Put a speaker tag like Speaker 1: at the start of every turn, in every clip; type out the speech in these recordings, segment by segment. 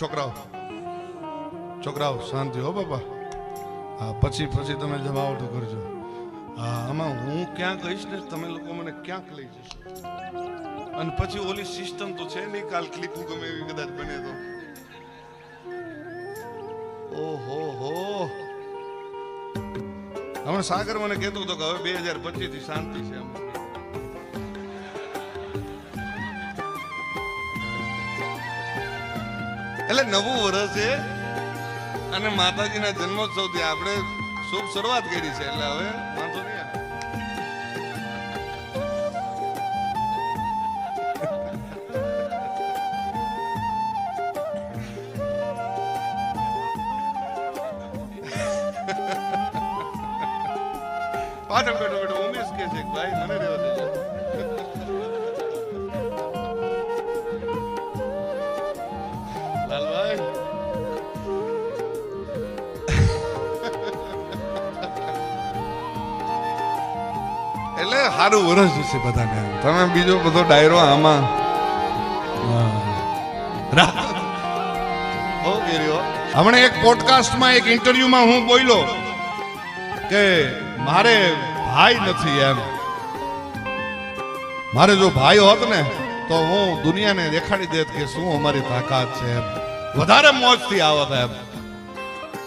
Speaker 1: છોકરાઓ. છોકરાઓ, શાંતિ હો બાપા. હા, પછી પછી તમે જવાબ કરજો. હા, આમાં હું ક્યાંક કહીશ ને તમે લોકો મને ક્યાંક લઈ જશો. અને પછી ઓલી સિસ્ટમ તો છે નહીં કાલ ક્લિપું ગમે એવી કદાચ બને તો. ઓહો, હો. હમણાં સાગર મને કહેતો હતો કે હવે બે હજાર પચીસથી શાંતિ છે આમ. એટલે નવું વર્ષ છે અને માતાજીના જન્મોત્સવથી આપણે શુભ શરૂઆત કરી છે એટલે હવે વાંધો નહીં. પાછળ બેઠો બેઠો ઉમેશ કે છે ભાઈ, મને એટલે સારું વરસ જશે બધાને. તમે બીજો બધો ડાયરો આમાં. હમણાં એક પોડકાસ્ટમાં એક ઇન્ટરવ્યુમાં હું બોલ્યો કે મારે ભાઈ નથી એમ. મારે જો ભાઈ હોત ને તો હું દુનિયાને દેખાડી દેત કે શું અમારી તાકાત છે એમ. વધારે મોજથી આવત એમ.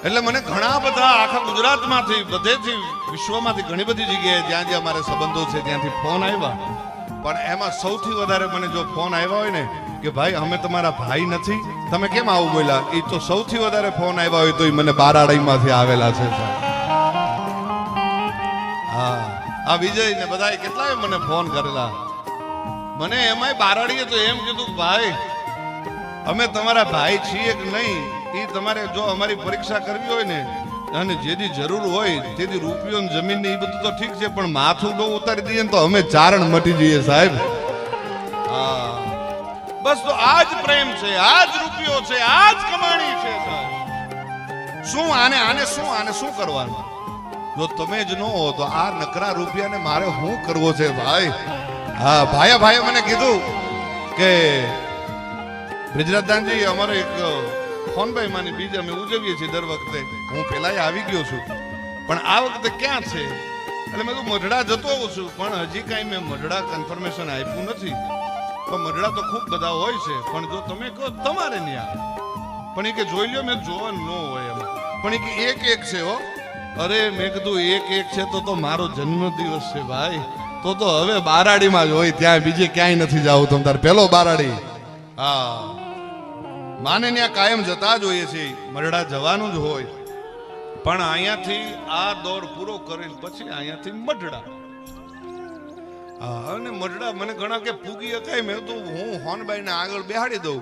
Speaker 1: એટલે મને ઘણા બધા આખા ગુજરાતમાંથી, બધેથી, વિશ્વમાંથી ઘણી બધી જગ્યાએ જ્યાં જ્યાં મારે સંબંધો છે, ત્યાંથી ફોન આવ્યા. પણ એમાં સૌથી વધારે મને જો ફોન આવ્યા હોય ને, કે ભાઈ, અમે તમારા ભાઈ નથી. તમે કેમ આવું બોલ્યા? એ તો સૌથી વધારે ફોન આવ્યા હોય તો એ મને બારાડીમાંથી આવેલા છે હા. આ વિજય ને બધાએ કેટલાય મને ફોન કરેલા? મને એમાંય બારાડીએ તો એમ કીધું ભાઈ, અમે તમારા ભાઈ છીએ કે નહીં? એ તમારે જો અમારી પરીક્ષા કરવી હોય ને, અને જેથી જરૂર હોય તેથી રૂપિયો જમીન ને એ બધું તો ઠીક છે, પણ માથું બહુ ઉતારી દઈએ તો અમે ચારણ મટી જઈએ સાહેબ. હા. બસ તો આ જ પ્રેમ છે આ જ રૂપિયો છે આ જ કમાણી છે સાહેબ. શું આને આને શું આને શું કરવાનું? જો તમે જ ન હો તો આ નકરા રૂપિયાને મારે શું કરવો છે ભાઈ? હા, ભાઈએ ભાઈએ મને કીધું કે, બ્રિજરાજદાનજી, અમારો એક ફોનભાઈ માની બીજ અમે ઉજવીએ છીએ દર વખતે. હું પેલા આવી ગયો છું. પણ આ વખતે ક્યાં છે? એટલે મેં તો મઢડા જતો હોઉં છું. પણ હજી કાંઈ મેં મઢડા કન્ફર્મેશન આપ્યું નથી. પણ મઢડા તો ખૂબ બધા હોય છે. પણ જો તમે કહો, તમારે નહીં આવે. પણ એ કે જોઈ લ્યો, મેં જોવાનું ન હોય એમ. પણ એ કે એક એક છે, હો. અરે, મેં કીધું, એક એક છે તો તો મારો જન્મદિવસ છે, ભાઈ. તો તો હવે બારાડીમાં જ હોય. ત્યાં બીજે ક્યાંય નથી જવું. તમ તાર પેલો બારાડી. હા. માને ત્યાં કાયમ જતા જ હોઈએ છીએ મરડા જવાનું જ હોય. પણ અહીંયાથી આ દોર પૂરો કરીને પછી અહીંયાથી મઢડા અને મઢડા મને ઘણા કે પૂગી અકાય મેં તો હું હોનબાઈને આગળ બેહાડી દઉં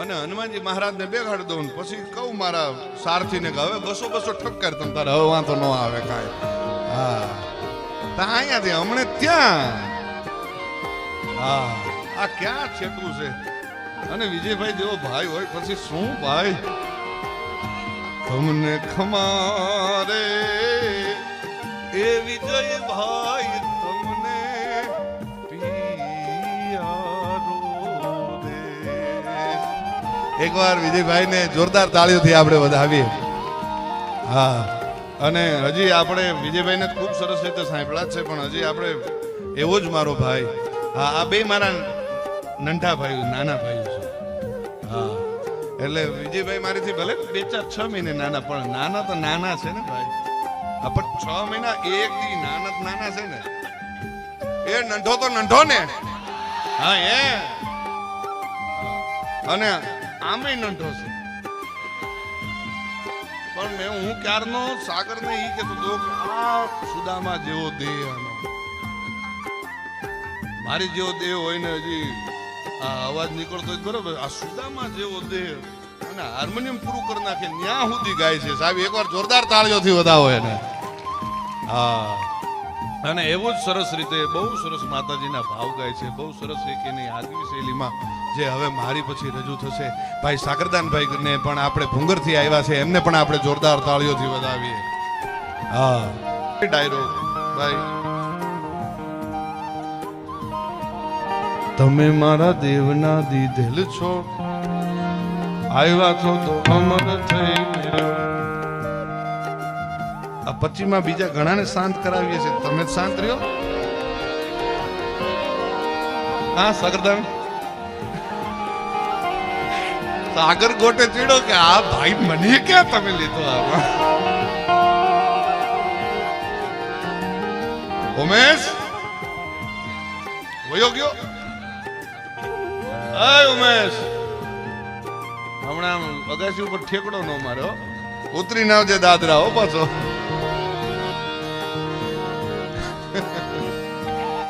Speaker 1: અને હનુમાનજી મહારાજને બેહાડી દઉં પછી કહું મારા સારથીને કે હવે બસો બસો ઠક્કર તમ તારે, હવે વાંધો ન આવે કાંઈ. હા, તો અહીંયાથી હમણે ત્યાં. હા, આ ક્યાં છેટું છે? અને વિજયભાઈ, જેવો ભાઈ હોય, પછી શું ભાઈ? તમને ખમારે એ વિજય ભાઈ તમને એકવાર વિજયભાઈ ને જોરદાર તાળીઓથી આપણે વધાવીએ. હા, અને હજી આપણે વિજયભાઈને ખૂબ સરસ રીતે સાંભળ્યા છે, પણ હજી આપણે એવો જ મારો ભાઈ. હા, આ બે મારા નંઢા ભાઈ નાના ભાઈ છું. હા. એટલે વિજયભાઈ મારીથી ભલે બે ચાર છ મહિને નાના, પણ નાના તો નાના છે ને ભાઈ. હા, પણ છ મહિના એક દી નાના નાના છે ને. એ નંઢો તો નંઢો ને. હા, એ. અને આમે નંઢો છે. પણ મેં હું ક્યારનો સાગર ને એ કહેતો હતો કે આ સુદામા જેવો દેહ મારી જેવો દેહ હોય ને હજી આ અવાજ નીકળતો બરોબર આ સુદામા જેવો દેહ અને હાર્મોનિયમ પૂરું કરી નાખે, ન્યા સુધી ગાય છે. સાહેબ, એકવાર જોરદાર તાળીઓથી વધાવો એને. હા. અને એવો જ સરસ રીતે, બહુ સરસ માતાજીના ભાવ ગાય છે. બહુ સરસ એક એની આગવી શૈલીમાં જે હવે મારી પછી રજૂ થશે. ભાઈ સાકરદાનભાઈ ને પણ આપણે ભૂંગરથી આવ્યા છે. એમને પણ આપણે જોરદાર તાળીઓથી વધાવીએ. હા. ડાયરો, ભાઈ. તમે મારા દેવના દીધેલ છો. આવ્યા છો તો અમર થઈ આ પચીમાં બીજા ઘણાને શાંત કરાવીએ છે તમે જ શાંત રહ્યો? હા સગરદાન સાગર ગોટે ચીડો કે, આ ભાઈ મને ક્યાં તમે લીધો આમાં? ઉમેશ? વયો ગયો? અય ઉમેશ. હમણાં અગાસી ઉપર ઠેકડો ન માર્યો ઉતરી ના આવજે દાદરા હો પાછો.